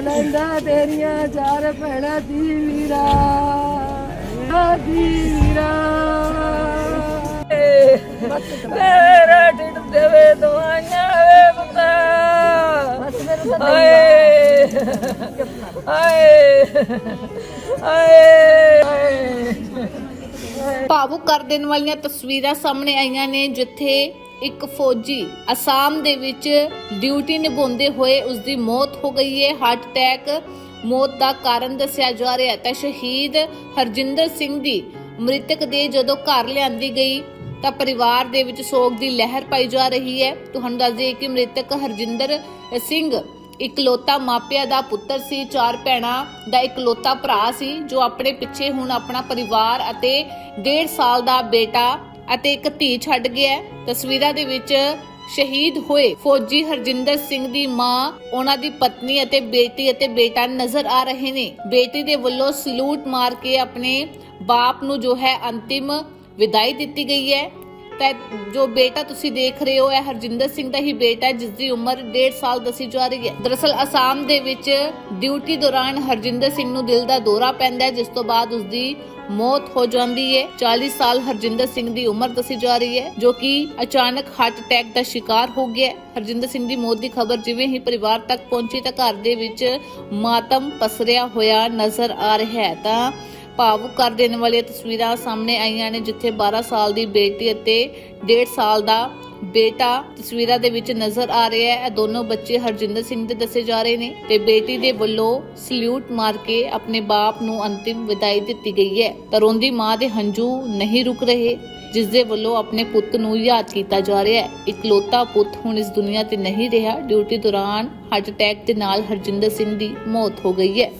ਲੈਂਦਾ ਤੇਰੀਆਂ ਚਾਰ ਭੈਣਾਂ ਦੀ ਵੀਰਾ ਆ ਦੀ ਵੀਰਾ ਮੇਰਾ ਢਿੱਡ ਦੇਵੇ ਦਵਾਈਆਂ ਵੇ ਪਤਾ। ਹਾਏ। ਹਾਏ। ਹਾਏ। ਭਾਵੁਕ ਕਰ ਦੇਣ ਵਾਲੀਆਂ ਤਸਵੀਰਾਂ ਸਾਹਮਣੇ ਆਈਆਂ ਨੇ ਜਿੱਥੇ ਇੱਕ ਫੌਜੀ ਅਸਾਮ ਦੇ ਵਿੱਚ ਡਿਊਟੀ ਨਿਭਾਉਂਦੇ ਹੋਏ ਉਸ ਦੀ ਮੌਤ ਹੋ ਗਈ ਹੈ। ਹਾਰਟ ਅਟੈਕ ਮੌਤ ਦਾ ਕਾਰਨ ਦੱਸਿਆ ਜਾ ਰਿਹਾ ਹੈ। ਤਾਂ ਸ਼ਹੀਦ ਹਰਜਿੰਦਰ ਸਿੰਘ ਦੀ ਮ੍ਰਿਤਕ ਦੇ ਜਦੋਂ ਘਰ ਲਿਆਂਦੀ ਗਈ, ਤਾਂ ਪਰਿਵਾਰ ਦੇ ਵਿੱਚ ਸੋਗ ਦੀ ਲਹਿਰ ਪਾਈ ਜਾ ਰਹੀ ਹੈ। ਤੁਹਾਨੂੰ ਦੱਸ ਦਈਏ ਕਿ ਮ੍ਰਿਤਕ ਹਰਜਿੰਦਰ ਸਿੰਘ ਇਕਲੌਤਾ ਮਾਪਿਆਂ ਦਾ ਪੁੱਤਰ ਸੀ। ਚਾਰ ਭੈਣਾਂ ਦਾ ਇਕਲੌਤਾ ਭਰਾ ਸੀ, ਜੋ ਆਪਣੇ ਪਿੱਛੇ ਹੁਣ ਆਪਣਾ ਪਰਿਵਾਰ ਅਤੇ 1.5 ਸਾਲ ਦਾ ਬੇਟਾ ਅਤੇ ਇੱਕ ਧੀ ਛੱਡ ਗਿਆ ਤਸਵੀਰਾਂ ਦੇ ਵਿੱਚ ਸ਼ਹੀਦ ਹੋਏ ਫੌਜੀ ਹਰਜਿੰਦਰ ਸਿੰਘ ਦੀ ਮਾਂ, ਉਹਨਾਂ ਦੀ ਪਤਨੀ ਅਤੇ ਬੇਟੀ ਅਤੇ ਬੇਟਾ ਨਜ਼ਰ ਆ ਰਹੇ ਨੇ। ਬੇਟੀ ਦੇ ਵੱਲੋਂ ਸਲੂਟ ਮਾਰ ਕੇ ਆਪਣੇ ਬਾਪ ਨੂੰ ਜੋ ਹੈ ਅੰਤਿਮ ਵਿਦਾਈ ਦਿੱਤੀ ਗਈ ਹੈ। ਤਾਂ ਜੋ ਬੇਟਾ ਤੁਸੀਂ ਦੇਖ ਰਹੇ ਹੋ ਇਹ ਹਰਜਿੰਦਰ ਸਿੰਘ ਦਾ ਹੀ ਬੇਟਾ ਹੈ, ਜਿਸ ਦੀ ਉਮਰ 1.5 ਸਾਲ ਦੱਸੀ ਜਾ ਰਹੀ ਹੈ। ਦਰਅਸਲ ਅਸਾਮ ਦੇ ਵਿੱਚ ਡਿਊਟੀ ਦੌਰਾਨ ਹਰਜਿੰਦਰ ਸਿੰਘ ਨੂੰ ਦਿਲ ਦਾ ਦੌਰਾ ਪੈਂਦਾ ਹੈ ਜਿਸ ਤੋਂ ਬਾਅਦ ਉਸ ਦੀ ਮੌਤ ਹੋ ਜਾਂਦੀ ਹੈ। 40 ਸਾਲ ਹਰਜਿੰਦਰ ਸਿੰਘ ਦੀ ਉਮਰ ਦੱਸੀ ਜਾ ਰਹੀ ਹੈ ਜੋ ਕਿ ਅਚਾਨਕ ਹਾਰਟ ਅਟੈਕ ਦਾ ਸ਼ਿਕਾਰ ਹੋ ਗਿਆ ਹਰਜਿੰਦਰ ਸਿੰਘ ਦੀ ਮੌਤ ਦੀ ਖਬਰ ਜਿਵੇਂ ਹੀ ਪਰਿਵਾਰ ਤੱਕ ਪਹੁੰਚੀ ਤਾਂ ਘਰ ਦੇ ਵਿੱਚ ਮਾਤਮ ਪਸਰਿਆ ਹੋਇਆ ਨਜ਼ਰ ਆ ਰਿਹਾ ਹੈ। ਤਾਂ ਭਾਵੁਕ ਕਰ ਦੇਣ ਵਾਲੀਆਂ ਤਸਵੀਰਾਂ ਸਾਹਮਣੇ ਆਈਆਂ ਨੇ, ਜਿੱਥੇ 12 ਸਾਲ ਦੀ ਬੇਟੀ ਅਤੇ 1.5 ਸਾਲ ਦਾ ਬੇਟਾ ਤਸਵੀਰਾਂ ਦੇ ਵਿੱਚ ਨਜ਼ਰ ਆ ਰਿਹਾ ਹੈ। ਇਹ ਦੋਨੋਂ ਬੱਚੇ ਹਰਜਿੰਦਰ ਸਿੰਘ ਦੇ ਦੱਸੇ ਜਾ ਰਹੇ ਨੇ ਤੇ ਬੇਟੀ ਦੇ ਵੱਲੋਂ ਸਲੂਟ ਮਾਰ ਕੇ ਆਪਣੇ ਬਾਪ ਨੂੰ ਅੰਤਿਮ ਵਿਦਾਈ ਦਿੱਤੀ ਗਈ ਹੈ। ਤਾਂ ਰੋਂਦੀ ਮਾਂ ਦੇ ਹੰਝੂ ਨਹੀਂ ਰੁਕ ਰਹੇ, ਜਿਸ ਦੇ ਵੱਲੋਂ ਆਪਣੇ ਪੁੱਤ ਨੂੰ ਯਾਦ ਕੀਤਾ ਜਾ ਰਿਹਾ ਹੈ। ਇਕਲੌਤਾ ਪੁੱਤ ਹੁਣ ਇਸ ਦੁਨੀਆ ਤੇ ਨਹੀਂ ਰਿਹਾ। ਡਿਊਟੀ ਦੌਰਾਨ ਹਾਰਟ ਅਟੈਕ ਦੇ ਨਾਲ ਹਰਜਿੰਦਰ ਸਿੰਘ ਦੀ ਮੌਤ ਹੋ ਗਈ ਹੈ।